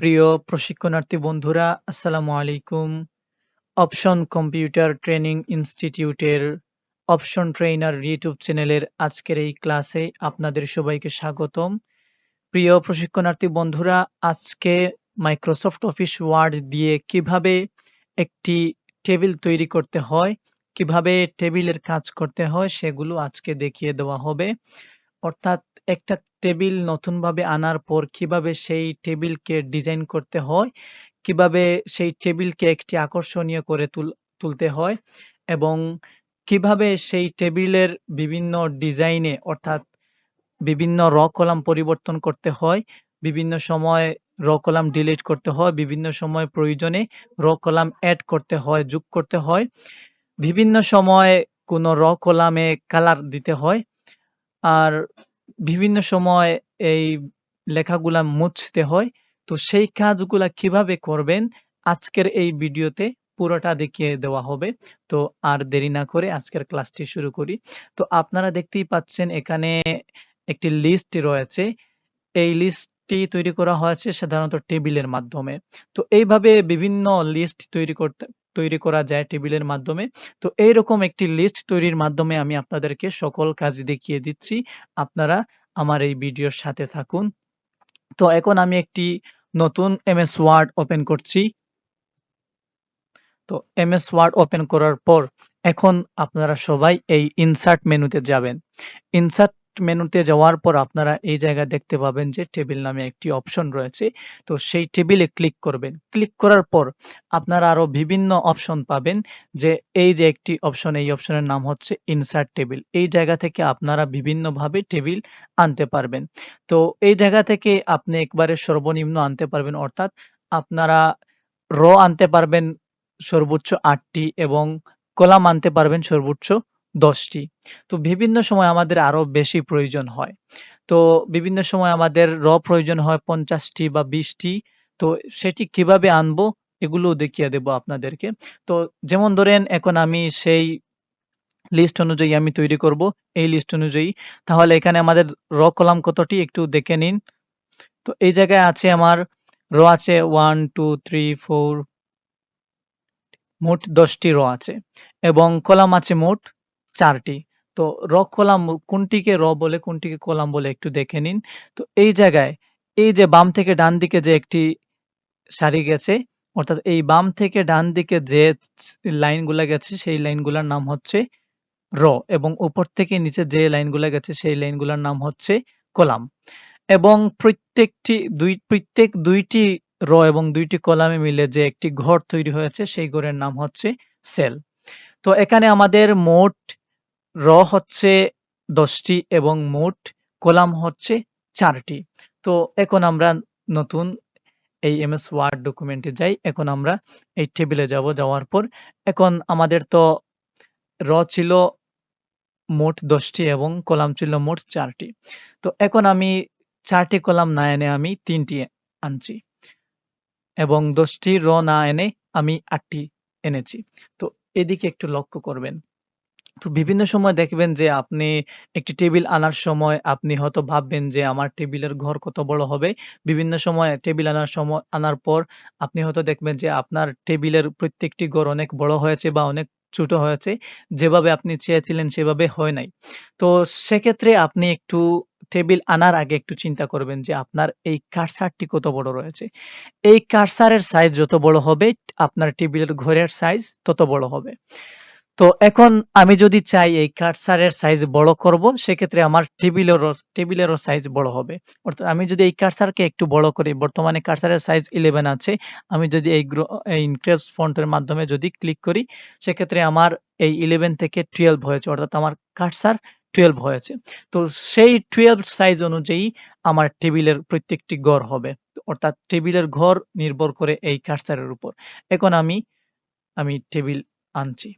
প্রিয় প্রশিক্ষণার্থী বন্ধুরা, আসসালামু আলাইকুম। অপশন কম্পিউটার ট্রেনিং ইনস্টিটিউটের অপশন ট্রেইনার ইউটিউব চ্যানেলের আজকের এই ক্লাসে আপনাদের সবাইকে স্বাগতম। প্রিয় প্রশিক্ষণার্থী বন্ধুরা, আজকে মাইক্রোসফট অফিস ওয়ার্ড দিয়ে কীভাবে একটি টেবিল তৈরি করতে হয়, কীভাবে টেবিলের কাজ করতে হয়, সেগুলো আজকে দেখিয়ে দেওয়া হবে। অর্থাৎ একটা টেবিল নতুনভাবে আনার পর কীভাবে সেই টেবিলকে ডিজাইন করতে হয়, কীভাবে সেই টেবিলকে একটি আকর্ষণীয় করে তুল, তুলতে হয় এবং কীভাবে সেই টেবিলের বিভিন্ন ডিজাইনে অর্থাৎ বিভিন্ন র কলাম পরিবর্তন করতে হয়, বিভিন্ন সময় র কলাম ডিলিট করতে হয়, বিভিন্ন সময় প্রয়োজনে র কলাম অ্যাড করতে হয়, যোগ করতে হয়, বিভিন্ন সময় কোনো র কলামে কালার দিতে হয়, আর বিভিন্ন সময় এই লেখাগুলা মুছতে হয়। তো সেই কাজগুলা কীভাবে করবেন, আজকের এই ভিডিওতে পুরোটা দেখিয়ে দেওয়া হবে। তো আর দেরি না করে আজকের ক্লাসটি শুরু করি। তো আপনারা দেখতেই পাচ্ছেন এখানে একটি লিস্ট রয়েছে। এই লিস্টটি তৈরি করা হয়েছে সাধারণত টেবিলের মাধ্যমে। তো এইভাবে বিভিন্ন লিস্ট তৈরি করতে তৈরি করা যায় টেবিলের মাধ্যমে। তো এইরকম একটি লিস্ট তৈরির মাধ্যমে আমি আপনাদেরকে সকল কাজ দেখিয়ে দিচ্ছি। আপনারা আমার এই ভিডিওর সাথে থাকুন। তো এখন আমি একটি নতুন এমএস ওয়ার্ড ওপেন করছি। তো এমএস ওয়ার্ড ওপেন করার পর এখন আপনারা সবাই এই ইনসার্ট মেনুতে যাবেন। ইনসার্ট মেনুতে যাওয়ার পর আপনারা এই জায়গায় দেখতে পাবেন যে টেবিল নামে একটি অপশন রয়েছে। তো সেই টেবিলে ক্লিক করবেন। ক্লিক করার পর আপনারা আরও বিভিন্ন অপশন পাবেন যে এই যে একটি অপশন এই অপশনের নাম হচ্ছে ইনসার্ট টেবিল এই জায়গা থেকে আপনারা বিভিন্নভাবে টেবিল আনতে পারবেন। তো এই জায়গা থেকে আপনি একবারে সর্বনিম্ন আনতে পারবেন, অর্থাৎ আপনারা র আনতে পারবেন সর্বোচ্চ আটটি এবং কলাম আনতে পারবেন সর্বোচ্চ দশটি। তো বিভিন্ন সময় আমাদের আরও বেশি প্রয়োজন হয়। তো বিভিন্ন সময় আমাদের র প্রয়োজন হয় পঞ্চাশটি বা বিশটি। তো সেটি কীভাবে আনব এগুলো দেখিয়ে দেব আপনাদেরকে। তো যেমন ধরেন, এখন আমি সেই লিস্ট অনুযায়ী আমি তৈরি করব এই লিস্ট অনুযায়ী। তাহলে এখানে আমাদের র কলাম কতটি একটু দেখে নিন। তো এই জায়গায় আছে আমার, র আছে ওয়ান টু থ্রি ফোর মোট দশটি র আছে। এবং কলাম আছে মোট চারটি। তো র কলাম কোনটিকে র বলে, কোনটিকে কলাম বলে একটু দেখে নিন। তো এই জায়গায়, এই যে বাম থেকে ডান দিকে যে একটি সারি গেছে, অর্থাৎ এই বাম থেকে ডান দিকে যে লাইনগুলা গেছে, সেই লাইনগুলোর নাম হচ্ছে র এবং উপর থেকে নিচে যে লাইনগুলা গেছে, সেই লাইনগুলোর নাম হচ্ছে কলাম। এবং প্রত্যেকটি দুই, প্রত্যেক দুইটি র এবং দুইটি কলামে মিলে যে একটি ঘর তৈরি হয়েছে, সেই ঘরের নাম হচ্ছে সেল। তো এখানে আমাদের মোট র হচ্ছে দশটি এবং মোট কলাম হচ্ছে চারটি। তো এখন আমরা নতুন এই এমএস ওয়ার্ড ডকুমেন্টে যাই। এখন আমরা এই টেবিলে যাব, যাওয়ার পর এখন আমাদের তো র ছিল মোট দশটি এবং কলাম ছিল মোট চারটি। তো এখন আমি চারটি কলাম না এনে আমি তিনটি আনছি এবং দশটি র না এনে আমি আটটি এনেছি। তো এদিকে একটু লক্ষ্য করবেন। তো বিভিন্ন সময় দেখবেন যে আপনি একটি টেবিল আনার সময় আপনি হয়তো ভাববেন যে আমার টেবিলের ঘর কত বড় হবে। বিভিন্ন সময় টেবিল আনার সময়, আনার পর আপনি হয়তো দেখবেন যে আপনার টেবিলের প্রত্যেকটি ঘর অনেক বড় হয়েছে বা অনেক ছোট হয়েছে। যেভাবে আপনি চেয়েছিলেন সেভাবে হয় নাই। তো সেক্ষেত্রে আপনি একটু টেবিল আনার আগে একটু চিন্তা করবেন যে আপনার এই কারসারটি কত বড় রয়েছে। এই কারসারের সাইজ যত বড় হবে, আপনার টেবিলের ঘরের সাইজ তত বড় হবে। তো এখন আমি যদি চাই এই কার্সারের সাইজ বড় করব, সেক্ষেত্রে আমার টেবিলেরও টেবিলেরও সাইজ বড় হবে। অর্থাৎ আমি যদি এই কার্সারকে একটু বড় করি, বর্তমানে কার্সারের সাইজ ইলেভেন আছে, আমি যদি এই ইনক্রেস ফন্টের মাধ্যমে যদি ক্লিক করি, সেক্ষেত্রে আমার এই ইলেভেন থেকে টুয়েলভ হয়েছে, অর্থাৎ আমার কার্সার টুয়েলভ হয়েছে। তো সেই টুয়েলভ সাইজ অনুযায়ী আমার টেবিলের প্রত্যেকটি ঘর হবে, অর্থাৎ টেবিলের ঘর নির্ভর করে এই কার্সারের উপর। এখন আমি আমি টেবিল আনছি।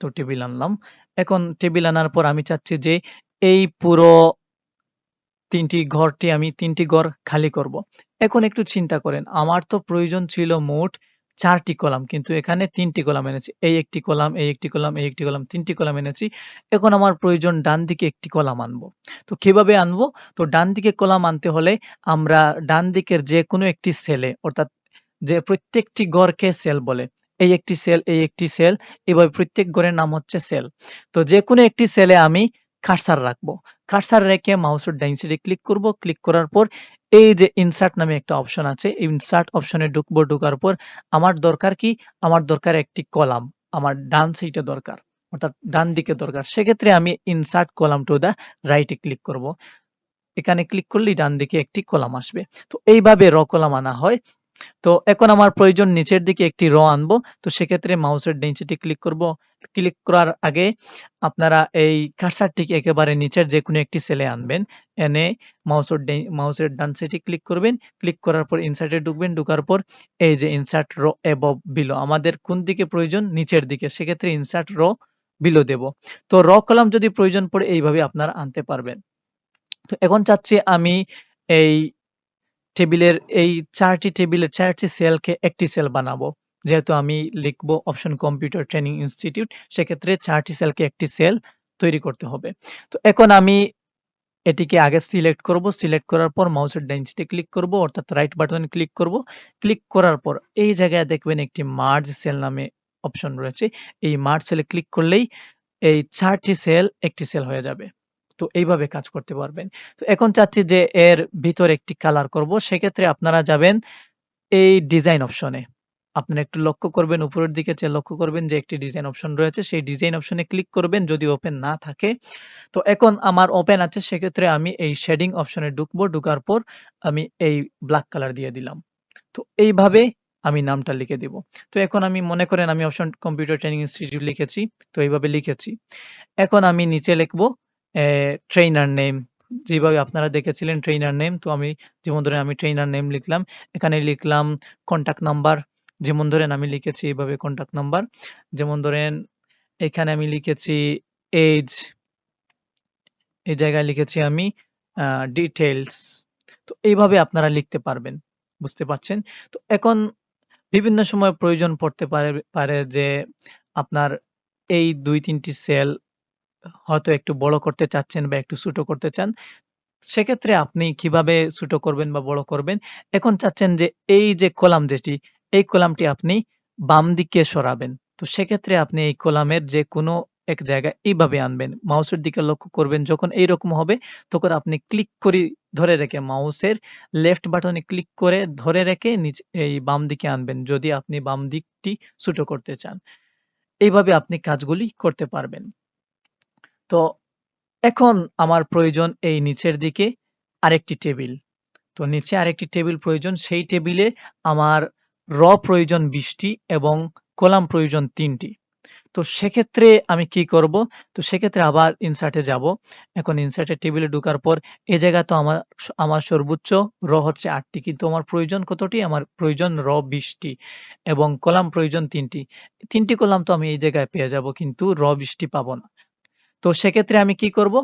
তো টেবিল আনলাম। এখন টেবিল আনার পর আমি চাচ্ছি যে এই পুরো তিনটি ঘরটি আমি তিনটি ঘর খালি করব। এখন একটু চিন্তা করেন, আমার তো প্রয়োজন ছিল মোট চারটি কলাম, কিন্তু এখানে তিনটি কলাম এনেছি। এই একটি কলাম, এই একটি কলাম, এই একটি কলাম, তিনটি কলাম এনেছি। এখন আমার প্রয়োজন ডান দিকে একটি কলাম আনব। তো কীভাবে আনব? তো ডান দিকে কলাম আনতে হলে আমরা ডান দিকের যে কোনো একটি সেলে, অর্থাৎ যে প্রত্যেকটি গড়কে সেল বলে এই একটি সেল এই একটি সেল এভাবে প্রত্যেক গড়ের নাম হচ্ছে সেল তো যে কোনো একটি সেলে আমি কার্সার রাখব। কার্সার রেখে মাউসের ডাইন সাইডে ক্লিক করব। ক্লিক করার পর এই যে ইনসার্ট নামে একটা অপশন আছে, এই ইনসার্ট অপশনে ঢুকবো। ঢোকার পর আমার দরকার কি? আমার দরকার একটি কলাম। আমার ডান সাইডে দরকার, অর্থাৎ ডান দিকে দরকার। সেক্ষেত্রে আমি ইনসার্ট কলাম টু দা রাইটে ক্লিক করব। এখানে ক্লিক করলেই ডান দিকে একটি কলাম আসবে। তো এইভাবে র কলাম আনা হয়। তো এখন আমার প্রয়োজন নিচের দিকে একটি র আনব। তো সেক্ষেত্রে মাউসের ডেন্সিটি ক্লিক করব। ক্লিক করার আগে আপনারা এই কার্সারটিকে একেবারে নিচের যে কোনো একটি সেলে আনবেন। এনে মাউসের মাউসের ডান সাইডে ক্লিক করবেন। ক্লিক করার পর ইনসার্টে ঢুকবেন। ঢুকার পর এই যে ইনসার্ট র এবভ বিলো আমাদের কোন দিকে প্রয়োজন? নিচের দিকে। সেক্ষেত্রে ইনসার্ট র বিলো দেব। তো র কলাম যদি প্রয়োজন পড়ে, এইভাবে আপনারা আনতে পারবেন। তো এখন চাচ্ছি আমি এই টেবিলের এই চারটি টেবিলের চারটি সেলকে একটি সেল বানাবো। যেহেতু আমি লিখব অপশন কম্পিউটার ট্রেনিং ইনস্টিটিউট, সেক্ষেত্রে চারটি সেলকে একটি সেল তৈরি করতে হবে। তো এখন আমি এটিকে আগে সিলেক্ট করব। সিলেক্ট করার পর মাউসের ডাইনসিটে ক্লিক করব, অর্থাৎ রাইট বাটনে ক্লিক করব। ক্লিক করার পর এই জায়গায় দেখবেন একটি মার্জ সেল নামে অপশন রয়েছে। এই মার্জ সেলে ক্লিক করলেই এই চারটি সেল একটি সেল হয়ে যাবে। তো এইভাবে কাজ করতে পারবেন। তো এখন চাচ্ছি যে এর ভিতরে একটি কালার করব, সেক্ষেত্রে আপনারা যাবেন এই ডিজাইন অপশনে আপনারা একটু লক্ষ্য করবেন, উপরের দিকে যে লক্ষ্য করবেন যে একটি ডিজাইন অপশন রয়েছে, সেই ডিজাইন অপশনে ক্লিক করবেন যদি ওপেন না থাকে। তো এখন আমার ওপেন আছে, সেক্ষেত্রে আমি এই শেডিং অপশনে ঢুকবো, ঢুকার পর আমি এই ব্ল্যাক কালার দিয়ে দিলাম। তো এইভাবে আমি নামটা লিখে দিব। তো এখন আমি, মনে করেন আমি অপশন কম্পিউটার ট্রেনিং ইনস্টিটিউট লিখেছি, তো এইভাবে লিখেছি। এখন আমি নিচে লিখব ট্রেইনার নেম যেভাবে আপনারা দেখেছিলেন ট্রেইনার নেম তো আমি, যেমন ধরেন আমি ট্রেইনার নেম লিখলাম, এখানে লিখলাম কন্টাক্ট নাম্বার যেমন ধরেন আমি লিখেছি এইভাবে কন্টাক্ট নাম্বার যেমন ধরেন এখানে আমি লিখেছি এজ এই জায়গায় লিখেছি আমি ডিটেলস তো এইভাবে আপনারা লিখতে পারবেন, বুঝতে পারছেন? তো এখন বিভিন্ন সময় প্রয়োজন পড়তে পারে পারে যে আপনার এই দুই তিনটি সেল হয়তো একটু বড় করতে চাচ্ছেন বা একটু ছোট করতে চান, সেক্ষেত্রে আপনি কীভাবে ছোট করবেন বা বড় করবেন? এখন চাচ্ছেন যে এই যে কলাম যেটি, এই কলামটি আপনি বাম দিকে সরাবেন। তো সেক্ষেত্রে আপনি এই কলামের যে কোনো এক জায়গায় এইভাবে আনবেন। মাউসের দিকে লক্ষ্য করবেন, যখন এইরকম হবে, তখন আপনি ক্লিক করে ধরে রেখে মাউসের লেফট বাটনে ক্লিক করে ধরে রেখে নিচে, এই বাম দিকে আনবেন, যদি আপনি বাম দিকটি ছোট করতে চান। এইভাবে আপনি কাজগুলি করতে পারবেন। তো এখন আমার প্রয়োজন এই নিচের দিকে আরেকটি টেবিল। তো নিচে আরেকটি টেবিল প্রয়োজন, সেই টেবিলে আমার র প্রয়োজন বিশটি এবং কলাম প্রয়োজন তিনটি। তো সেক্ষেত্রে আমি কি করব? তো সেক্ষেত্রে আবার ইনসার্টে যাব। এখন ইনসার্টের টেবিলে ঢোকার পর এ জায়গা তো আমার আমার সর্বোচ্চ র হচ্ছে আটটি, কিন্তু আমার প্রয়োজন কতটি? আমার প্রয়োজন র বিশটি এবং কলাম প্রয়োজন তিনটি। তিনটি কলাম তো আমি এই জায়গায় পেয়ে যাব, কিন্তু র বিশটি পাবো না। তো সেক্ষেত্রে আমি কি করব?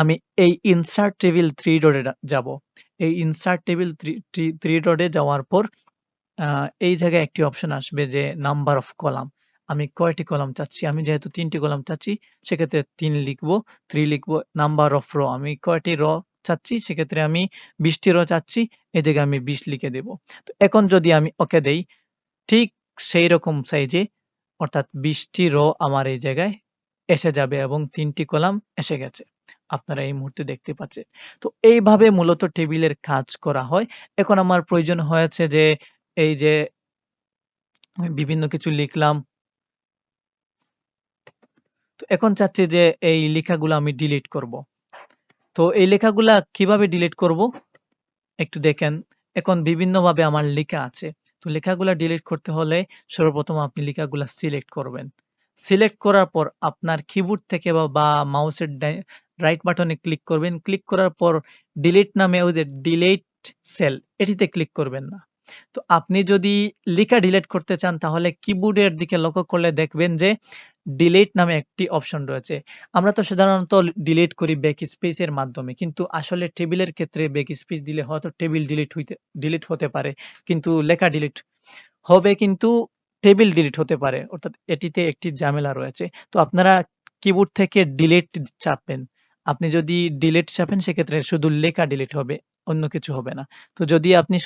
আমি এই ইনসার্ট টেবিল থ্রি ডটে যাব। এই ইনসার্ট টেবিল থ্রি ডটে যাওয়ার পর এই জায়গায় একটি অপশন আসবে যে নাম্বার অফ কলাম আমি কয়টি কলাম চাচ্ছি? আমি যেহেতু তিনটি কলাম চাচ্ছি, সেক্ষেত্রে তিন লিখব থ্রি লিখব নাম্বার অফ র আমি কয়টি র চাচ্ছি? সেক্ষেত্রে আমি বিশটি র চাচ্ছি, এই জায়গায় আমি বিশ লিখে দেব। তো এখন যদি আমি ওকে দেই, ঠিক সেই রকম সাইজে অর্থাৎ বিশটি র আমার এই জায়গায় এসে যাবে এবং তিনটি কলাম এসে গেছে। আপনারা এই মুহূর্তে দেখতে পাচ্ছেন। তো এইভাবে মূলত টেবিলের কাজ করা হয়। এখন আমার প্রয়োজন হয়েছে যে এই যে বিভিন্ন কিছু লিখলাম। তো এখন চাচ্ছি যে এই লেখাগুলো আমি ডিলিট করব। তো এই লেখাগুলা কীভাবে ডিলিট করব? একটু দেখেন। এখন বিভিন্নভাবে আমার লেখা আছে। তো লেখাগুলা ডিলিট করতে হলে সর্বপ্রথম আপনি লেখাগুলা সিলেক্ট করবেন। সিলেক্ট করার পর আপনার কিবোর্ড থেকে বা মাউসের রাইট বাটনে ক্লিক করবেন। ক্লিক করার পর ডিলিট নামে ওই যে ডিলিট সেল এটিতে ক্লিক করবেন না। তো আপনি যদি লেখা ডিলিট করতে চান, তাহলে কিবোর্ডের দিকে লক্ষ্য করলে দেখবেন যে ডিলিট নামে একটি অপশন রয়েছে। আমরা তো সাধারণত ডিলিট করি ব্যাক স্পেসের মাধ্যমে, কিন্তু আসলে টেবিলের ক্ষেত্রে ব্যাক স্পেস দিলে হয়তো টেবিল ডিলিট হইতে ডিলিট হতে পারে, কিন্তু লেখা ডিলিট হবে কিন্তু টেবিল ডিলিট হতে পারে। অর্থাৎ এটিতে একটি ঝামেলা রয়েছে। তো আপনারা কিবোর্ড থেকে ডিলিট চাপবেন। আপনি যদি ডিলিট চাপেন, সেক্ষেত্রে শুধু লেখা ডিলিট হবে। অন্য কিছু হবে না। তো যদি আপনি